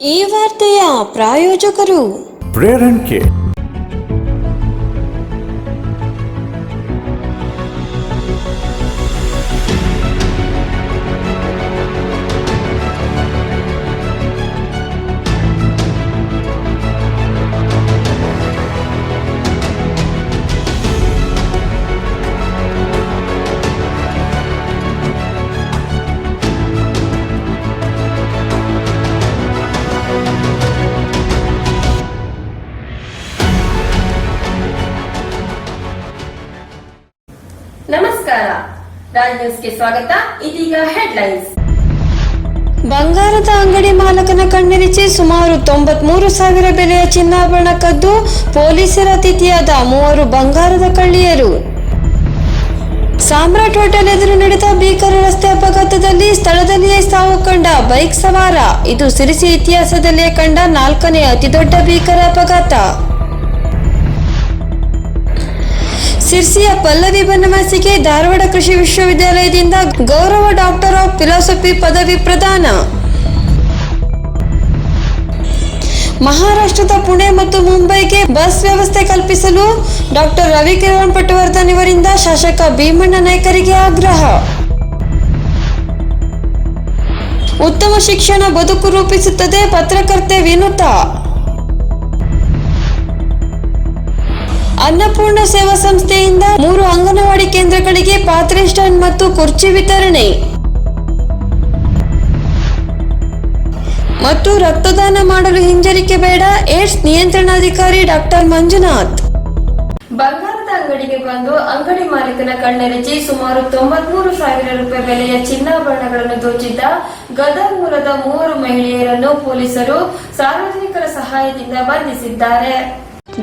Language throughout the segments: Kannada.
ಈ ವಾರ್ತೆಯ ಪ್ರಾಯೋಜಕರು Prayer ನ್ಯೂಸ್ಗೆ ಸ್ವಾಗತ. ಇದೀಗ ಹೆಡ್ಲೈನ್ಸ್. ಬಂಗಾರದ ಅಂಗಡಿ ಮಾಲಕನ ಕಣ್ಣೆರಿಚಿ ಸುಮಾರು ತೊಂಬತ್ಮೂರು ಸಾವಿರ ಬೆಲೆಯ ಚಿನ್ನಾಭರಣ ಕದ್ದು ಪೊಲೀಸರ ಅತಿಥಿಯಾದ ಮೂವರು ಬಂಗಾರದ ಕಳ್ಳಿಯರು. ಸಾಮ್ರಾಟ್ ಹೋಟೆಲ್ ಎದುರು ನಡೆದ ಭೀಕರ ರಸ್ತೆ ಅಪಘಾತದಲ್ಲಿ ಸ್ಥಳದಲ್ಲಿಯೇ ಸಾವು ಕಂಡ ಬೈಕ್ ಸವಾರ. ಇದು ಸಿರಿಸಿ ಇತಿಹಾಸದಲ್ಲಿಯೇ ಕಂಡ ನಾಲ್ಕನೇ ಅತಿದೊಡ್ಡ ಭೀಕರ ಅಪಘಾತ. ಸಿರ್ಸಿಯ ಪಲ್ಲವಿ ಬನವಾಸಿಗೆ ಧಾರವಾಡ ಕೃಷಿ ವಿಶ್ವವಿದ್ಯಾಲಯದಿಂದ ಗೌರವ ಡಾಕ್ಟರ್ ಆಫ್ ಫಿಲಾಸಫಿ ಪದವಿ ಪ್ರದಾನ. ಮಹಾರಾಷ್ಟ್ರದ ಪುಣೆ ಮತ್ತು ಮುಂಬೈಗೆ ಬಸ್ ವ್ಯವಸ್ಥೆ ಕಲ್ಪಿಸಲು ಡಾಕ್ಟರ್ ರವಿಕಿರಣ್ ಪಟ್ಟವರ್ಧನ್ ಇವರಿಂದ ಶಾಸಕ ಭೀಮಣ್ಣ ನಾಯ್ಕರಿಗೆ ಆಗ್ರಹ. ಉತ್ತಮ ಶಿಕ್ಷಣ ಬದುಕು ರೂಪಿಸುತ್ತದೆ ಪತ್ರಕರ್ತೆ ವಿನುತಾ. ಅನ್ನಪೂರ್ಣ ಸೇವಾ ಸಂಸ್ಥೆಯಿಂದ ಮೂರು ಅಂಗನವಾಡಿ ಕೇಂದ್ರಗಳಿಗೆ ಪಾತ್ರೆ ಸ್ಟ್ಯಾಂಡ್ ಮತ್ತು ಕುರ್ಚಿ ವಿತರಣೆ. ಮತ್ತು ರಕ್ತದಾನ ಮಾಡಲು ಹಿಂಜರಿಕೆ ಬೇಡ, ಏಡ್ಸ್ ನಿಯಂತ್ರಣಾಧಿಕಾರಿ ಡಾಕ್ಟರ್ ಮಂಜುನಾಥ್. ಬಂಗಾರದ ಅಂಗಡಿಗೆ ಬಂದು ಅಂಗಡಿ ಮಾಲೀಕನ ಕಣ್ಣೆರಚಿ ಸುಮಾರು ತೊಂಬತ್ಮೂರು ಸಾವಿರ ರೂಪಾಯಿ ಬೆಲೆಯ ಚಿನ್ನಾಭರಣಗಳನ್ನು ದೋಚಿದ್ದ ಗದಗ ಮೂಲದ ಮೂವರು ಮಹಿಳೆಯರನ್ನು ಪೊಲೀಸರು ಸಾರ್ವಜನಿಕರ ಸಹಾಯದಿಂದ ಬಂಧಿಸಿದ್ದಾರೆ.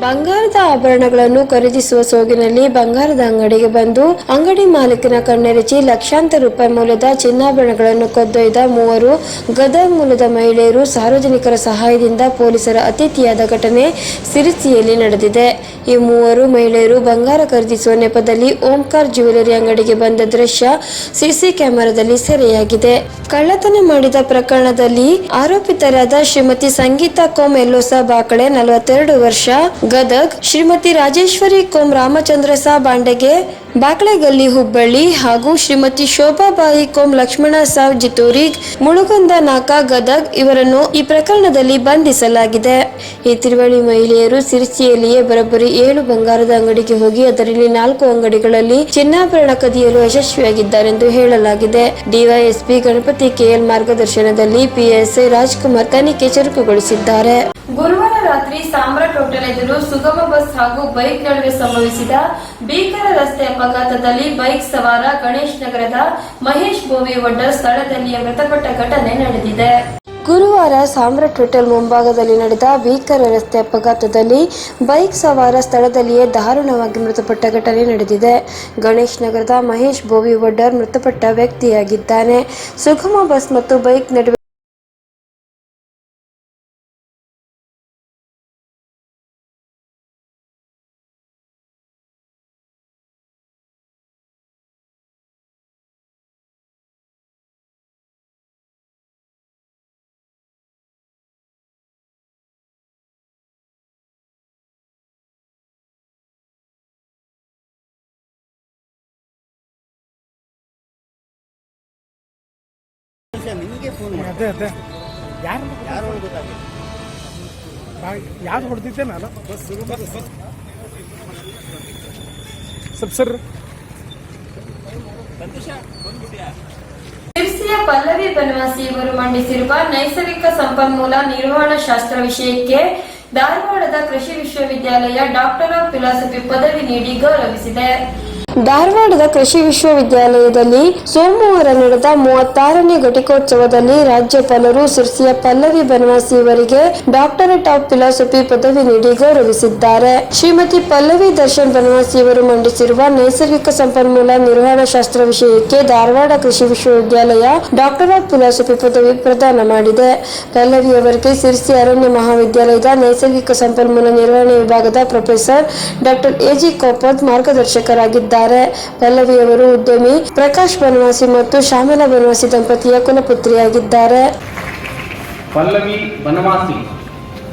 ಬಂಗಾರದ ಆಭರಣಗಳನ್ನು ಖರೀದಿಸುವ ಸೋಗಿನಲ್ಲಿ ಬಂಗಾರದ ಅಂಗಡಿಗೆ ಬಂದು ಅಂಗಡಿ ಮಾಲೀಕನ ಕಣ್ಣೆರಚಿ ಲಕ್ಷಾಂತರ ರೂಪಾಯಿ ಮೌಲ್ಯದ ಚಿನ್ನಾಭರಣಗಳನ್ನು ಕದ್ದೊಯ್ದ ಮೂವರು ಗದಗ ಮೂಲದ ಮಹಿಳೆಯರು ಸಾರ್ವಜನಿಕರ ಸಹಾಯದಿಂದ ಪೊಲೀಸರ ಅತಿಥಿಯಾದ ಘಟನೆ ಸಿರಿಸಿಯಲ್ಲಿ ನಡೆದಿದೆ. ಈ ಮೂವರು ಮಹಿಳೆಯರು ಬಂಗಾರ ಖರೀದಿಸುವ ನೆಪದಲ್ಲಿ ಓಂಕಾರ್ ಜ್ಯುವೆಲರಿ ಅಂಗಡಿಗೆ ಬಂದ ದೃಶ್ಯ ಸಿಸಿ ಕ್ಯಾಮೆರಾದಲ್ಲಿ ಸೆರೆಯಾಗಿದೆ. ಕಳ್ಳತನ ಮಾಡಿದ ಪ್ರಕರಣದಲ್ಲಿ ಆರೋಪಿತರಾದ ಶ್ರೀಮತಿ ಸಂಗೀತಾ ಕೋಮ್ ಎಲ್ಲೋಸಾ ಬಾಕಳೆ, ನಲವತ್ತೆರಡು ವರ್ಷ ಗದಗ್ ಶ್ರೀಮತಿ ರಾಜೇಶ್ವರಿ ಕೊಂ ರಾಮಚಂದ್ರ ಬಾಂಡೆಗೆ ಬಾಕಳೆಗಲ್ಲಿ ಹುಬ್ಬಳ್ಳಿ ಹಾಗೂ ಶ್ರೀಮತಿ ಶೋಭಾಬಾಯಿ ಕೋಮ್ ಲಕ್ಷ್ಮಣ ಸಾವ್ ಜಿತೋರಿಗ್ ಮುಳುಗುಂದ ನಾಕಾ ಗದಗ್ ಇವರನ್ನು ಈ ಪ್ರಕರಣದಲ್ಲಿ ಬಂಧಿಸಲಾಗಿದೆ. ಈ ತಿರುವಳಿ ಮಹಿಳೆಯರು ಸಿರಿಸಿಯಲ್ಲಿಯೇ ಬರೋಬ್ಬರಿ ಏಳು ಬಂಗಾರದ ಅಂಗಡಿಗೆ ಹೋಗಿ ಅದರಲ್ಲಿ ನಾಲ್ಕು ಅಂಗಡಿಗಳಲ್ಲಿ ಚಿನ್ನಾಭರಣ ಕದಿಯಲು ಯಶಸ್ವಿಯಾಗಿದ್ದಾರೆಂದು ಹೇಳಲಾಗಿದೆ. ಡಿವೈಎಸ್ಪಿ ಗಣಪತಿ ಕೆಎಲ್ ಮಾರ್ಗದರ್ಶನದಲ್ಲಿ ಪಿಎಸ್ಐ ರಾಜ್ಕುಮಾರ್ ತನಿಖೆ ಚುರುಕುಗೊಳಿಸಿದ್ದಾರೆ. ಗುರುವಾರ ರಾತ್ರಿ ಸಾಮ್ರಾಟ್ ಹೋಟೆಲ್ ಎದುರು ಸುಗಮ ಬಸ್ ಹಾಗೂ ಬೈಕ್ ನಡುವೆ ಸಂಭವಿಸಿದ ಭೀಕರ ರಸ್ತೆ ಅಪಘಾತದಲ್ಲಿ ಬೈಕ್ ಸವಾರ ಗಣೇಶ್ ನಗರದ ಮಹೇಶ್ ಭೋವಿ ಒಡ್ಡ ಸ್ಥಳದಲ್ಲಿಯೇ ಮೃತಪಟ್ಟ ಘಟನೆ ನಡೆದಿದೆ. ಗುರುವಾರ ಸಾಮ್ರಾಟ್ ಹೋಟೆಲ್ ಮುಂಭಾಗದಲ್ಲಿ ನಡೆದ ಭೀಕರ ರಸ್ತೆ ಅಪಘಾತದಲ್ಲಿ ಬೈಕ್ ಸವಾರ ಸ್ಥಳದಲ್ಲಿಯೇ ದಾರುಣವಾಗಿ ಮೃತಪಟ್ಟ ಘಟನೆ ನಡೆದಿದೆ. ಗಣೇಶ್ ನಗರದ ಮಹೇಶ್ ಬೋವಿ ವಡ್ಡರ್ ಮೃತಪಟ್ಟ ವ್ಯಕ್ತಿಯಾಗಿದ್ದಾನೆ. ಸುಗಮ ಬಸ್ ಮತ್ತು ಬೈಕ್ ನಡುವೆ ಅದೇ ಅದೇ. ಯಾರು ಯಾರು ಗೊತ್ತಾಗಿಲ್ಲ. ಯಾರು ಹೊಡೆದಿದ್ದೆ ನಾನು ಸ್ವಲ್ಪ ಸರ್ ಸಿರ್ಸಿಯ ಪಲ್ಲವಿ ಬನವಾಸಿ ಇವರು ಮಂಡಿಸಿರುವ ನೈಸರ್ಗಿಕ ಸಂಪನ್ಮೂಲ ನಿರ್ವಹಣಾ ಶಾಸ್ತ್ರ ವಿಷಯಕ್ಕೆ ಧಾರವಾಡದ ಕೃಷಿ ವಿಶ್ವವಿದ್ಯಾಲಯ ಡಾಕ್ಟರ್ ಆಫ್ ಫಿಲಾಸಫಿ ಪದವಿ ನೀಡಿ ಗೌರವಿಸಿದೆ. ಧಾರವಾಡದ ಕೃಷಿ ವಿಶ್ವವಿದ್ಯಾಲಯದಲ್ಲಿ ಸೋಮವಾರ ನಡೆದ ಮೂವತ್ತಾರನೇ ಘಟಿಕೋತ್ಸವದಲ್ಲಿ ರಾಜ್ಯಪಾಲರು ಸಿರ್ಸಿಯ ಪಲ್ಲವಿ ಬನವಾಸಿ ಅವರಿಗೆ ಡಾಕ್ಟರೇಟ್ ಆಫ್ ಫಿಲಾಸಫಿ ಪದವಿ ನೀಡಿ ಗೌರವಿಸಿದ್ದಾರೆ. ಶ್ರೀಮತಿ ಪಲ್ಲವಿ ದರ್ಶನ್ ಬನವಾಸಿ ಅವರು ಮಂಡಿಸಿರುವ ನೈಸರ್ಗಿಕ ಸಂಪನ್ಮೂಲ ನಿರ್ವಹಣಾ ಶಾಸ್ತ್ರ ವಿಷಯಕ್ಕೆ ಧಾರವಾಡ ಕೃಷಿ ವಿಶ್ವವಿದ್ಯಾಲಯ ಡಾಕ್ಟರ್ ಆಫ್ ಫಿಲಾಸಫಿ ಪದವಿ ಪ್ರದಾನ ಮಾಡಿದೆ. ಪಲ್ಲವಿ ಅವರಿಗೆ ಸಿರ್ಸಿ ಅರಣ್ಯ ಮಹಾವಿದ್ಯಾಲಯದ ನೈಸರ್ಗಿಕ ಸಂಪನ್ಮೂಲ ನಿರ್ವಹಣೆ ವಿಭಾಗದ ಪ್ರೊಫೆಸರ್ ಡಾಕ್ಟರ್ ಎಜಿ ಕೋಪತ್ ಮಾರ್ಗದರ್ಶಕರಾಗಿದ್ದಾರೆ. ಪಲ್ಲವಿ ಅವರು ಉದ್ಯಮಿ ಪ್ರಕಾಶ್ ಬನವಾಸಿ ಮತ್ತು ಶ್ಯಾಮಲಾ ಬನವಾಸಿ ದಂಪತಿಯ ಕುಲಪುತ್ರಿಯಾಗಿದ್ದಾರೆ. ಪಲ್ಲವಿ ಬನವಾಸಿ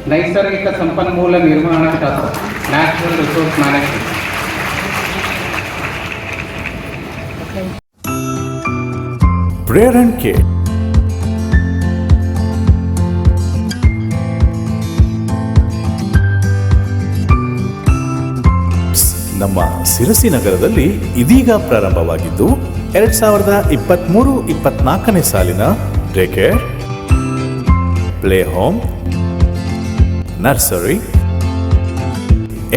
ನೈಸರ್ಗಿಕ ಸಂಪನ್ಮೂಲ ನಿರ್ವಹಣಾ ಶಾಸ್ತ್ರ natural resource management. Prerana and ನಮ್ಮ ಸಿರಸಿ ನಗರದಲ್ಲಿ ಇದೀಗ ಪ್ರಾರಂಭವಾಗಿದ್ದು ಎರಡ್ ಸಾವಿರದ ಇಪ್ಪತ್ತ್ಮೂರು ಇಪ್ಪತ್ನಾಲ್ಕನೇ ಸಾಲಿನ day play home, nursery,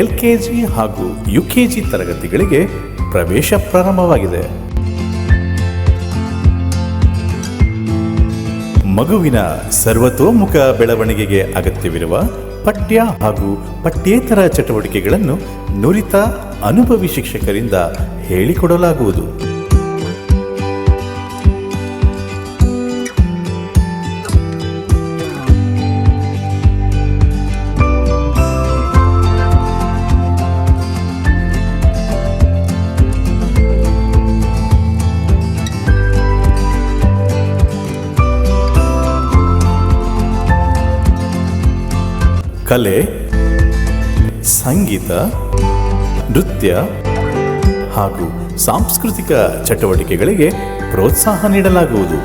LKG ಹಾಗೂ ಯುಕೆಜಿ ತರಗತಿಗಳಿಗೆ ಪ್ರವೇಶ ಪ್ರಾರಂಭವಾಗಿದೆ. ಮಗುವಿನ ಸರ್ವತೋಮುಖ ಬೆಳವಣಿಗೆಗೆ ಅಗತ್ಯವಿರುವ ಪಠ್ಯ ಹಾಗೂ ಪಠ್ಯೇತರ ಚಟುವಟಿಕೆಗಳನ್ನು ನುರಿತ ಅನುಭವಿ ಶಿಕ್ಷಕರಿಂದ ಹೇಳಿಕೊಡಲಾಗುವುದು. ಕಲೆ ಸಂಗೀತ ನೃತ್ಯ ಹಾಗೂ ಸಾಂಸ್ಕೃತಿಕ ಚಟುವಟಿಕೆಗಳಿಗೆ ಪ್ರೋತ್ಸಾಹ ನೀಡಲಾಗುವುದು.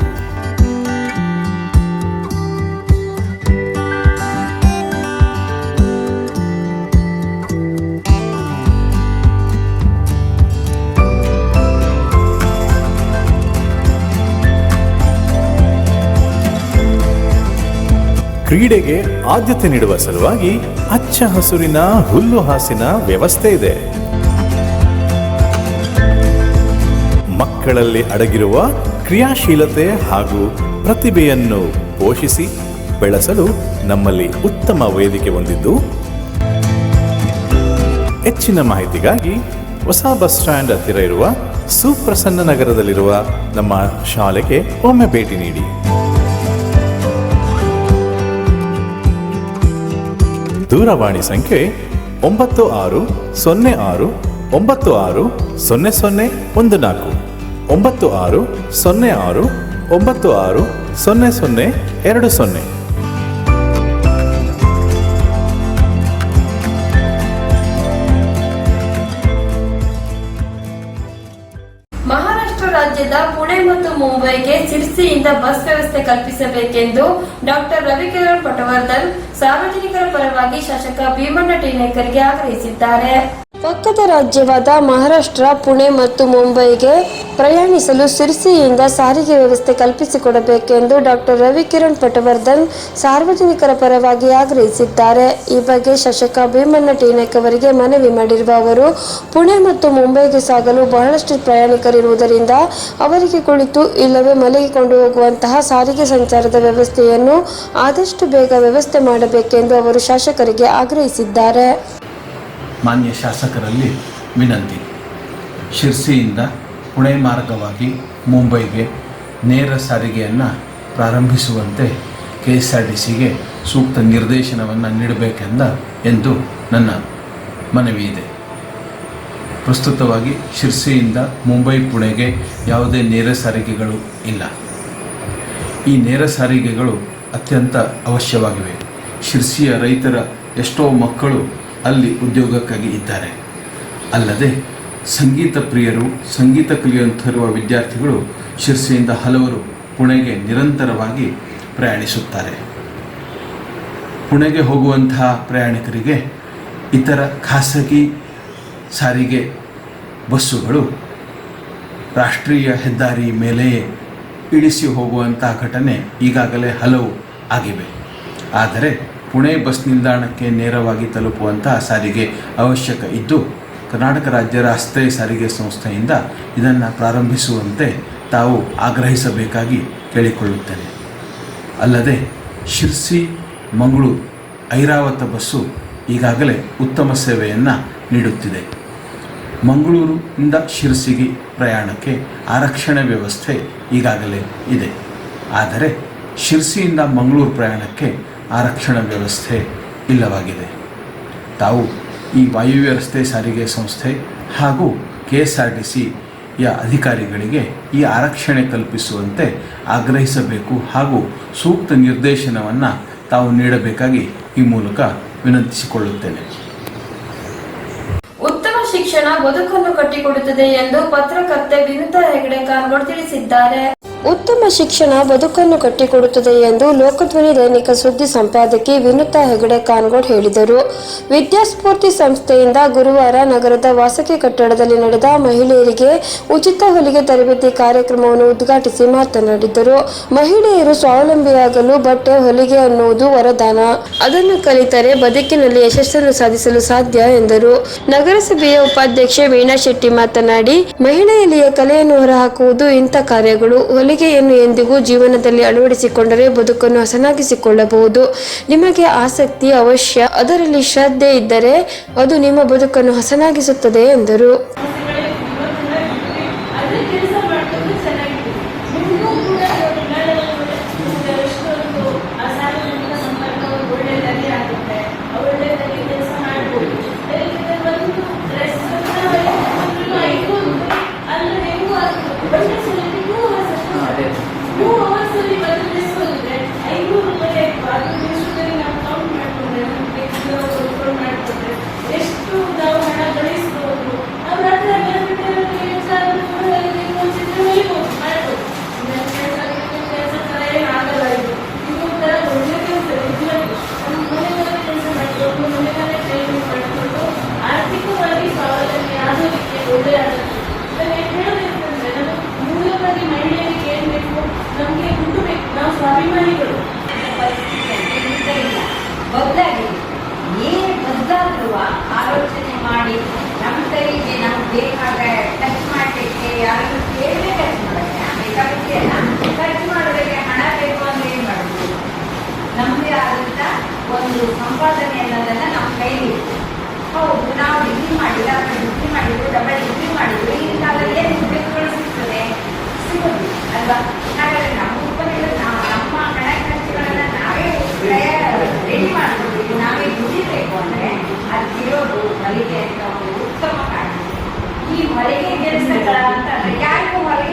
ಕ್ರೀಡೆಗೆ ಆದ್ಯತೆ ನೀಡುವ ಸಲುವಾಗಿ ಅಚ್ಚ ಹಸುರಿನ, ಹುಲ್ಲು ಹಾಸಿನ ವ್ಯವಸ್ಥೆ ಇದೆ. ಮಕ್ಕಳಲ್ಲಿ ಅಡಗಿರುವ ಕ್ರಿಯಾಶೀಲತೆ ಹಾಗೂ ಪ್ರತಿಭೆಯನ್ನು ಪೋಷಿಸಿ ಬೆಳೆಸಲು ನಮ್ಮಲ್ಲಿ ಉತ್ತಮ ವೇದಿಕೆ ಹೊಂದಿದ್ದು, ಹೆಚ್ಚಿನ ಮಾಹಿತಿಗಾಗಿ ಹೊಸ ಬಸ್ ಸ್ಟ್ಯಾಂಡ್ ಹತ್ತಿರ ಇರುವ ಸುಪ್ರಸನ್ನ ನಗರದಲ್ಲಿರುವ ನಮ್ಮ ಶಾಲೆಗೆ ಒಮ್ಮೆ ಭೇಟಿ ನೀಡಿ. ದೂರವಾಣಿ ಸಂಖ್ಯೆ ಒಂಬತ್ತು ಆರು ಸೊನ್ನೆ ಆರು ಒಂಬತ್ತು ಆರು ಸೊನ್ನೆ ಸೊನ್ನೆ ಒಂದು ನಾಲ್ಕು. ಒಂಬತ್ತು ಆರು ಸೊನ್ನೆ ಆರು ಒಂಬತ್ತು ಆರು ಸೊನ್ನೆ ಸೊನ್ನೆ ಎರಡು ಸೊನ್ನೆ. ರಾಜ್ಯದ ಪುಣೆ ಮತ್ತು ಮುಂಬೈಗೆ ಸಿರ್ಸಿಯಿಂದ ಬಸ್ ವ್ಯವಸ್ಥೆ ಕಲ್ಪಿಸಬೇಕೆಂದು ಡಾಕ್ಟರ್ ರವಿಕಿರಣ್ ಪಟವರ್ಧನ್ ಸಾರ್ವಜನಿಕರ ಪರವಾಗಿ ಶಾಸಕ ಭೀಮಣ್ಣ ಟಿನೇಕರ್ಗೆ ಆಗ್ರಹಿಸಿದ್ದಾರೆ. ಪಕ್ಕದ ರಾಜ್ಯವಾದ ಮಹಾರಾಷ್ಟ್ರ, ಪುಣೆ ಮತ್ತು ಮುಂಬೈಗೆ ಪ್ರಯಾಣಿಸಲು ಸಿರ್ಸಿಯಿಂದ ಸಾರಿಗೆ ವ್ಯವಸ್ಥೆ ಕಲ್ಪಿಸಿಕೊಡಬೇಕೆಂದು ಡಾಕ್ಟರ್ ರವಿಕಿರಣ್ ಪಟವರ್ಧನ್ ಸಾರ್ವಜನಿಕರ ಪರವಾಗಿ ಆಗ್ರಹಿಸಿದ್ದಾರೆ. ಈ ಬಗ್ಗೆ ಶಾಸಕ ಭೀಮಣ್ಣ ಟೀನಕ್ ಅವರಿಗೆ ಮನವಿ ಮಾಡಿರುವ ಅವರು, ಪುಣೆ ಮತ್ತು ಮುಂಬೈಗೆ ಸಾಗಲು ಬಹಳಷ್ಟು ಪ್ರಯಾಣಿಕರಿರುವುದರಿಂದ ಅವರಿಗೆ ಕುಳಿತು ಇಲ್ಲವೇ ಮಲಗಿಕೊಂಡು ಹೋಗುವಂತಹ ಸಾರಿಗೆ ಸಂಚಾರದ ವ್ಯವಸ್ಥೆಯನ್ನು ಆದಷ್ಟು ಬೇಗ ವ್ಯವಸ್ಥೆ ಮಾಡಬೇಕೆಂದು ಅವರು ಶಾಸಕರಿಗೆ ಆಗ್ರಹಿಸಿದ್ದಾರೆ. ಮಾನ್ಯ ಶಾಸಕರಲ್ಲಿ ವಿನಂತಿ. ಶಿರ್ಸಿಯಿಂದ ಪುಣೆ ಮಾರ್ಗವಾಗಿ ಮುಂಬೈಗೆ ನೇರ ಸಾರಿಗೆಯನ್ನು ಪ್ರಾರಂಭಿಸುವಂತೆ ಕೆ ಎಸ್ ಆರ್ ಟಿ ಸಿಗೆ ಸೂಕ್ತ ನಿರ್ದೇಶನವನ್ನು ನೀಡಬೇಕೆಂದ ಎಂದು ನನ್ನ ಮನವಿ ಇದೆ. ಪ್ರಸ್ತುತವಾಗಿ ಶಿರ್ಸಿಯಿಂದ ಮುಂಬೈ ಪುಣೆಗೆ ಯಾವುದೇ ನೇರ ಸಾರಿಗೆಗಳು ಇಲ್ಲ. ಈ ನೇರ ಸಾರಿಗೆಗಳು ಅತ್ಯಂತ ಅವಶ್ಯವಾಗಿವೆ. ಶಿರ್ಸಿಯ ರೈತರ ಎಷ್ಟೋ ಮಕ್ಕಳು ಅಲ್ಲಿ ಉದ್ಯೋಗಕ್ಕಾಗಿ ಇದ್ದಾರೆ. ಅಲ್ಲದೆ ಸಂಗೀತ ಪ್ರಿಯರು, ಸಂಗೀತ ಕಲಿಯುವಂತಿರುವ ವಿದ್ಯಾರ್ಥಿಗಳು ಶಿರ್ಸಿಯಿಂದ ಹಲವರು ಪುಣೆಗೆ ನಿರಂತರವಾಗಿ ಪ್ರಯಾಣಿಸುತ್ತಾರೆ. ಪುಣೆಗೆ ಹೋಗುವಂತಹ ಪ್ರಯಾಣಿಕರಿಗೆ ಇತರ ಖಾಸಗಿ ಸಾರಿಗೆ ಬಸ್ಸುಗಳು ರಾಷ್ಟ್ರೀಯ ಹೆದ್ದಾರಿ ಮೇಲೆಯೇ ಇಳಿಸಿ ಹೋಗುವಂತಹ ಘಟನೆ ಈಗಾಗಲೇ ಹಲವು ಆಗಿವೆ. ಆದರೆ ಪುಣೆ ಬಸ್ ನಿಲ್ದಾಣಕ್ಕೆ ನೇರವಾಗಿ ತಲುಪುವಂತಹ ಸಾರಿಗೆ ಅವಶ್ಯಕ ಇದ್ದು, ಕರ್ನಾಟಕ ರಾಜ್ಯ ರಸ್ತೆ ಸಾರಿಗೆ ಸಂಸ್ಥೆಯಿಂದ ಇದನ್ನು ಪ್ರಾರಂಭಿಸುವಂತೆ ತಾವು ಆಗ್ರಹಿಸಬೇಕಾಗಿ ಕೇಳಿಕೊಳ್ಳುತ್ತೇನೆ. ಅಲ್ಲದೆ, ಶಿರ್ಸಿ, ಮಂಗಳೂರು, ಐರಾವತ ಬಸ್ಸು ಈಗಾಗಲೇ ಉತ್ತಮ ಸೇವೆಯನ್ನು ನೀಡುತ್ತಿದೆ. ಮಂಗಳೂರಿನಿಂದ ಶಿರಸಿಗೆ ಪ್ರಯಾಣಕ್ಕೆ ಆರಕ್ಷಣೆ ವ್ಯವಸ್ಥೆ ಈಗಾಗಲೇ ಇದೆ. ಆದರೆ, ಶಿರ್ಸಿಯಿಂದ ಮಂಗಳೂರು ಪ್ರಯಾಣಕ್ಕೆ ಆರಕ್ಷಣಾ ವ್ಯವಸ್ಥೆ ಇಲ್ಲವಾಗಿದೆ. ತಾವು ಈ ವಾಯುವ್ಯ ರಸ್ತೆ ಸಾರಿಗೆ ಸಂಸ್ಥೆ ಹಾಗೂ ಕೆ ಎಸ್ ಆರ್ ಟಿ ಸಿಯ ಅಧಿಕಾರಿಗಳಿಗೆ ಈ ಆರಕ್ಷಣೆ ಕಲ್ಪಿಸುವಂತೆ ಆಗ್ರಹಿಸಬೇಕು ಹಾಗೂ ಸೂಕ್ತ ನಿರ್ದೇಶನವನ್ನು ತಾವು ನೀಡಬೇಕಾಗಿ ಈ ಮೂಲಕ ವಿನಂತಿಸಿಕೊಳ್ಳುತ್ತೇನೆ. ಉತ್ತಮ ಶಿಕ್ಷಣ ಬದುಕನ್ನು ಕಟ್ಟಿಕೊಡುತ್ತದೆ ಎಂದು ಪತ್ರಕರ್ತೆ ವಿನುತಾ ಹೆಗಡೆ ಕಾನ್ಗೋಡ್ ತಿಳಿಸಿದ್ದಾರೆ. ಉತ್ತಮ ಶಿಕ್ಷಣ ಬದುಕನ್ನು ಕಟ್ಟಿಕೊಡುತ್ತದೆ ಎಂದು ಲೋಕಧ್ವನಿ ದೈನಿಕ ಸುದ್ದಿ ಸಂಪಾದಕಿ ವಿನುತಾ ಹೆಗಡೆ ಕಾನ್ಗೋಡ್ ಹೇಳಿದರು. ವಿದ್ಯಾಸ್ಫೂರ್ತಿ ಸಂಸ್ಥೆಯಿಂದ ಗುರುವಾರ ನಗರದ ವಾಸಕಿ ಕಟ್ಟಡದಲ್ಲಿ ನಡೆದ ಮಹಿಳೆಯರಿಗೆ ಉಚಿತ ಹೊಲಿಗೆ ತರಬೇತಿ ಕಾರ್ಯಕ್ರಮವನ್ನು ಉದ್ಘಾಟಿಸಿ ಮಾತನಾಡಿದರು. ಮಹಿಳೆಯರು ಸ್ವಾವಲಂಬಿಯಾಗಲು ಬಟ್ಟೆ, ಹೊಲಿಗೆ ಅನ್ನುವುದು ವರದಾನ. ಅದನ್ನು ಕಲಿತರೆ ಬದುಕಿನಲ್ಲಿ ಯಶಸ್ಸನ್ನು ಸಾಧಿಸಲು ಸಾಧ್ಯ ಎಂದರು. ನಗರಸಭೆಯ ಉಪಾಧ್ಯಕ್ಷೆ ವೀಣಾ ಶೆಟ್ಟಿ ಮಾತನಾಡಿ, ಮಹಿಳೆಯಲ್ಲಿಯ ಕಲೆಯನ್ನು ಹೊರಹಾಕುವುದು ಇಂಥ ಕಾರ್ಯಗಳು. ಹೊಲಿಗೆಯನ್ನು ಎಂದಿಗೂ ಜೀವನದಲ್ಲಿ ಅಳವಡಿಸಿಕೊಂಡರೆ ಬದುಕನ್ನು ಹಸನಾಗಿಸಿಕೊಳ್ಳಬಹುದು. ನಿಮಗೆ ಆಸಕ್ತಿ ಅವಶ್ಯ, ಅದರಲ್ಲಿ ಶ್ರದ್ಧೆ ಇದ್ದರೆ ಅದು ನಿಮ್ಮ ಬದುಕನ್ನು ಹಸನಾಗಿಸುತ್ತದೆ ಎಂದರು ಅದೇ ಕೆಲಸ ಮಾಡ್ಕೊಂಡು ಚೆನ್ನಾಗಿದೆ ನಿಮಗೂ ಕೂಡ ನಾಳೆ ಎಷ್ಟೊಂದು ಆ ಸಾರ್ವಜನಿಕ ಸಂಪರ್ಕ ಒಂದು ಒಳ್ಳೆಯದಾಗಿ ಆಗುತ್ತೆ ಒಳ್ಳೆಯದಾಗಿ ಕೆಲಸ ಮಾಡ್ಬೋದು ಯಾಕಂದ್ರೆ ಒಂದು ಡ್ರೆಸ್ ಐದು ಅಲ್ಲಿ ನೀವು ಒಳ್ಳೆ ಸಲಹೆಗೂ ನೀವು ಅವಸಲ್ಲಿ ಒಂದು ಡ್ರೆಸ್ ಹೋಗಿದ್ರೆ ಐನೂರು ರೂಪಾಯಿ ಆಯ್ತು ಅದು ದಿವಸದಲ್ಲಿ ನಾವು ಕೌಂಟ್ ಮಾಡ್ಕೊಂಡ್ರೆ ನಮಗೆ ಕೌಂಟ್ ಮಾಡ್ಕೊಂಡ್ರೆ ಎಷ್ಟು ನಾವು ಹಣ ಗಳಿಸ್ಬೋದು ನಾವು ರಾತ್ರಿ ಹನ್ನೆರಡು ಗಂಟೆ ಕೆಲಸ ಮಾಡ್ಬೋದು ಕೆಲಸ ಥರ ಏನು ಆಗಲ್ಲ ಇದು ಇದು ಒಂಥರ ಒಳ್ಳೆ ಕೆಲಸ ನಿಜವಾಗಿ ನಮ್ಮ ಮನೆಯಲ್ಲೇ ಕೆಲಸ ಮಾಡ್ಕೊಂಡು ಮನೆಯಲ್ಲೇ ಟ್ರೈನಿಂಗ್ ಮಾಡಿಕೊಂಡು ಆರ್ಥಿಕವಾಗಿ ಸ್ವಾವಲಂಬಿ ಆಗೋದಕ್ಕೆ ಒಳ್ಳೆಯದಾಗುತ್ತೆ ಅದನ್ನು ಹೇಳೋದೇನಂತಂದ್ರೆ ನಮ್ಮ ಮೂಲವಾಗಿ ಮಹಿಳೆಯರಿಗೆ ಏನು ಬೇಕು ನಮಗೆ ದುಡ್ಡು ಬೇಕು ನಾವು ಸ್ವಾಭಿಮಾನಿಗಳು ಬದಲಾಗಿ ಏನು ಆಲೋಚನೆ ಮಾಡಿ ನಮ್ಮ ಕೈಗೆ ನಮ್ಗೆ ಬೇಕಾದ ಖರ್ಚು ಮಾಡಲಿಕ್ಕೆ ಯಾರು ಕೇಳದೆ ಖರ್ಚು ಮಾಡೋಕ್ಕೆ ಬೇಕಾಗುತ್ತೆ ಖರ್ಚು ಮಾಡೋದಕ್ಕೆ ಹಣ ಬೇಕು ಅಂದ್ರೆ ಏನು ಮಾಡೋದು? ನಮ್ಮದೇ ಆದಂಥ ಒಂದು ಸಂಪಾದನೆ ಅನ್ನೋದನ್ನ ನಮ್ಮ ಕೈಲಿ. ಹೌದು, ನಾವು ಡಿಗ್ರಿ ಮಾಡಿಲ್ಲ, ಅಥವಾ ಡಿಗ್ರಿ ಮಾಡಿದ್ರು ಡಬಲ್ ಡಿಗ್ರಿ ಮಾಡಿದ್ರು, ಈ ಕಾಲದಲ್ಲಿ ಏನು ಉದ್ಯೋಗಗಳು ಸಿಗ್ತದೆ? ಸಿಗೋದು ಅಲ್ವಾ? ಹಾಗಾದ್ರೆ ನಮ್ಮ ಉತ್ಪನ್ನಗಳು ನಾವು ನಮ್ಮ ಹಣ ಖರ್ಚುಗಳನ್ನ ನಾವೇ ರೆಡಿ ಮಾಡ್ಕೊಳ್ತೀವಿ ನಾವೇ ದುಡಿಬೇಕು ಅಂದ್ರೆ ಅದಿರೋದು ಹೊಲಿಗೆ ಅಂತ ಒಂದು ಉತ್ತಮ ಕಾರಣ ಈ ಕೆಲಸಗಳ ಅಂತ. ಯಾರಿಗೂ ನೋಡಿ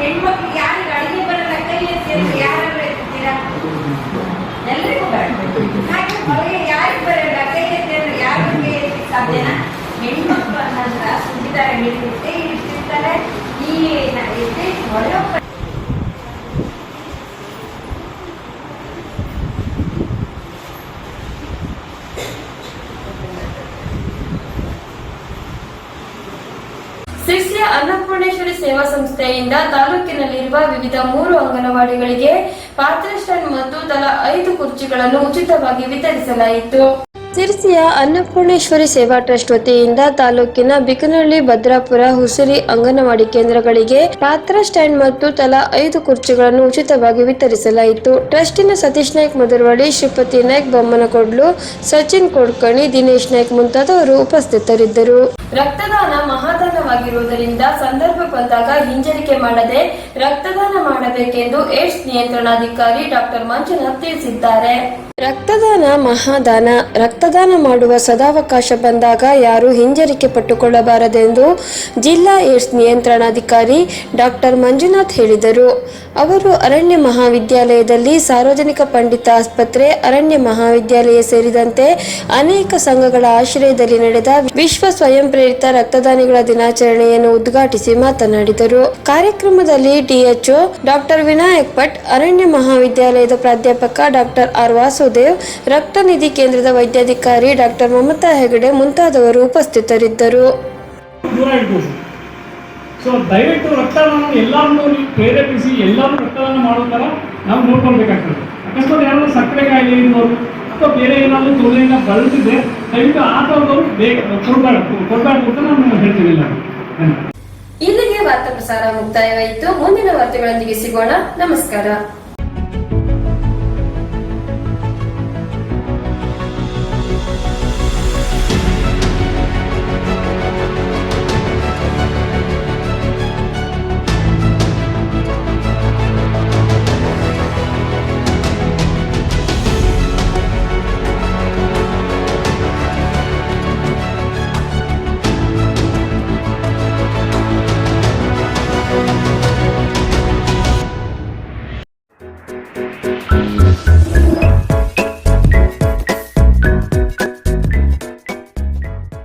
ಹೆಣ್ಮಕ್ಳು ಯಾರಿಗೆ ಅಡಿಗೆ ಬರಲ್ಲ, ಕೈ ಎತ್ತಿ ಅಂದ್ರೆ ಯಾರಾದ್ರೂ ಎತ್ತೀರಾ ಎಲ್ರಿಗೂ ಹಾಗೆ ಹೊರಗೆ ಯಾರಿಗೆ ಬರಲ್ಲ. ಕೈ ಎತ್ತಿ ಅಂದ್ರೆ ಯಾರು ಕೈ ಎತ್ತಿ ಸಾಧ್ಯನಾ? ಹೆಣ್ಮಕ್ಳು ಅನ್ನೋದ್ರ ಸುದ್ದಿದಾರ ಹೇಳಿರುತ್ತೆ ಇಷ್ಟಿರ್ತಾರೆ ಈ ಎತ್ತಿ ಹೊಳೆಯೋ ಸಿರ್ಸಿಯ ಅನ್ನಪೂರ್ಣೇಶ್ವರಿ ಸೇವಾ ಸಂಸ್ಥೆಯಿಂದ ತಾಲೂಕಿನಲ್ಲಿರುವ ವಿವಿಧ ಮೂರು ಅಂಗನವಾಡಿಗಳಿಗೆ ಪಾತ್ರ ಸ್ಟ್ಯಾಂಡ್ ಮತ್ತು ತಲಾ ಐದು ಕುರ್ಚಿಗಳನ್ನು ಉಚಿತವಾಗಿ ವಿತರಿಸಲಾಯಿತು. ಸಿರ್ಸಿಯ ಅನ್ನಪೂರ್ಣೇಶ್ವರಿ ಸೇವಾ ಟ್ರಸ್ಟ್ ವತಿಯಿಂದ ತಾಲೂಕಿನ ಬಿಕನಹಳ್ಳಿ, ಭದ್ರಾಪುರ, ಹುಸಿರಿ ಅಂಗನವಾಡಿ ಕೇಂದ್ರಗಳಿಗೆ ಪಾತ್ರ ಸ್ಟ್ಯಾಂಡ್ ಮತ್ತು ತಲಾ ಐದು ಕುರ್ಚಿಗಳನ್ನು ಉಚಿತವಾಗಿ ವಿತರಿಸಲಾಯಿತು. ಟ್ರಸ್ಟಿನ ಸತೀಶ್ ನಾಯ್ಕ್ ಮದುರವಳ್ಳಿ, ಶ್ರೀಪತಿ ನಾಯ್ಕ್ ಬೊಮ್ಮನಕೊಡ್ಲು, ಸಚಿನ್ ಕೊಡ್ಕಣಿ, ದಿನೇಶ್ ನಾಯ್ಕ್ ಮುಂತಾದವರು ಉಪಸ್ಥಿತರಿದ್ದರು. ರಕ್ತದಾನ ಮಹಾದಾನವಾಗಿರುವುದರಿಂದ ಸಂದರ್ಭ ಬಂದಾಗ ಹಿಂಜರಿಕೆ ಮಾಡದೆ ರಕ್ತದಾನ ಮಾಡಬೇಕೆಂದು ಏಡ್ಸ್ ನಿಯಂತ್ರಣಾಧಿಕಾರಿ ಡಾಕ್ಟರ್ ಮಂಜುನಾಥ್ ತಿಳಿಸಿದ್ದಾರೆ. ರಕ್ತದಾನ ಮಹಾದಾನ, ರಕ್ತದಾನ ಮಾಡುವ ಸದಾವಕಾಶ ಬಂದಾಗ ಯಾರು ಹಿಂಜರಿಕೆ ಪಟ್ಟುಕೊಳ್ಳಬಾರದೆಂದು ಜಿಲ್ಲಾ ಏಡ್ಸ್ ನಿಯಂತ್ರಣಾಧಿಕಾರಿ ಡಾಕ್ಟರ್ ಮಂಜುನಾಥ್ ಹೇಳಿದರು. ಅವರು ಅರಣ್ಯ ಮಹಾವಿದ್ಯಾಲಯದಲ್ಲಿ ಸಾರ್ವಜನಿಕ ಪಂಡಿತ ಆಸ್ಪತ್ರೆ, ಅರಣ್ಯ ಮಹಾವಿದ್ಯಾಲಯ ಸೇರಿದಂತೆ ಅನೇಕ ಸಂಘಗಳ ಆಶ್ರಯದಲ್ಲಿ ನಡೆದ ವಿಶ್ವ ಸ್ವಯಂ ಪ್ರೇರಿತ ರಕ್ತದಾನಿಗಳ ದಿನಾಚರಣೆಯನ್ನು ಉದ್ಘಾಟಿಸಿ ಮಾತನಾಡಿದರು. ಕಾರ್ಯಕ್ರಮದಲ್ಲಿ ಡಿಎಚ್ಒ ಡಾಕ್ಟರ್ ವಿನಾಯಕ್ ಭಟ್, ಅರಣ್ಯ ಮಹಾವಿದ್ಯಾಲಯದ ಪ್ರಾಧ್ಯಾಪಕ ಡಾಕ್ಟರ್ ಆರ್ ವಾಸುದೇವ್, ರಕ್ತ ನಿಧಿ ಕೇಂದ್ರದ ವೈದ್ಯಾಧಿಕಾರಿ ಡಾಕ್ಟರ್ ಮಮತಾ ಹೆಗಡೆ ಮುಂತಾದವರು ಉಪಸ್ಥಿತರಿದ್ದರು. ಸೊ ದಯವಿಟ್ಟು ರಕ್ತದಾನ ಎಲ್ಲರನ್ನೂ ನೀವು ಪ್ರೇರೇಪಿಸಿ, ಎಲ್ಲರೂ ರಕ್ತದಾನ ಮಾಡೋ ಥರ ನಾವು ನೋಡ್ಕೊಳ್ಬೇಕಾಗ್ತದೆ. ಅಕಸ್ಮಾತ್ ಯಾರು ಸಕ್ಕರೆ ಕಾಯಿಲೆ ಇರೋರು ಅಥವಾ ಬೇರೆ ಏನಾದರೂ ತೊಂದರೆಯಿಂದ ಬಳಸಿದ್ರೆ ದಯವಿಟ್ಟು ಆ ಥರದವರು ಬೇಗ ಕೊಡಬಾರ್ದು. ಕೊಡಬಾರ್ದು ಅಂತ ನಾನು ಹೇಳ್ತೀನಿ ಇಲ್ಲಿಗೆ ವಾರ್ತಾ ಪ್ರಸಾರ ಮುಕ್ತಾಯವಾಯಿತು. ಮುಂದಿನ ವಾರ್ತೆಗಳೊಂದಿಗೆ ಸಿಗೋಣ. ನಮಸ್ಕಾರ.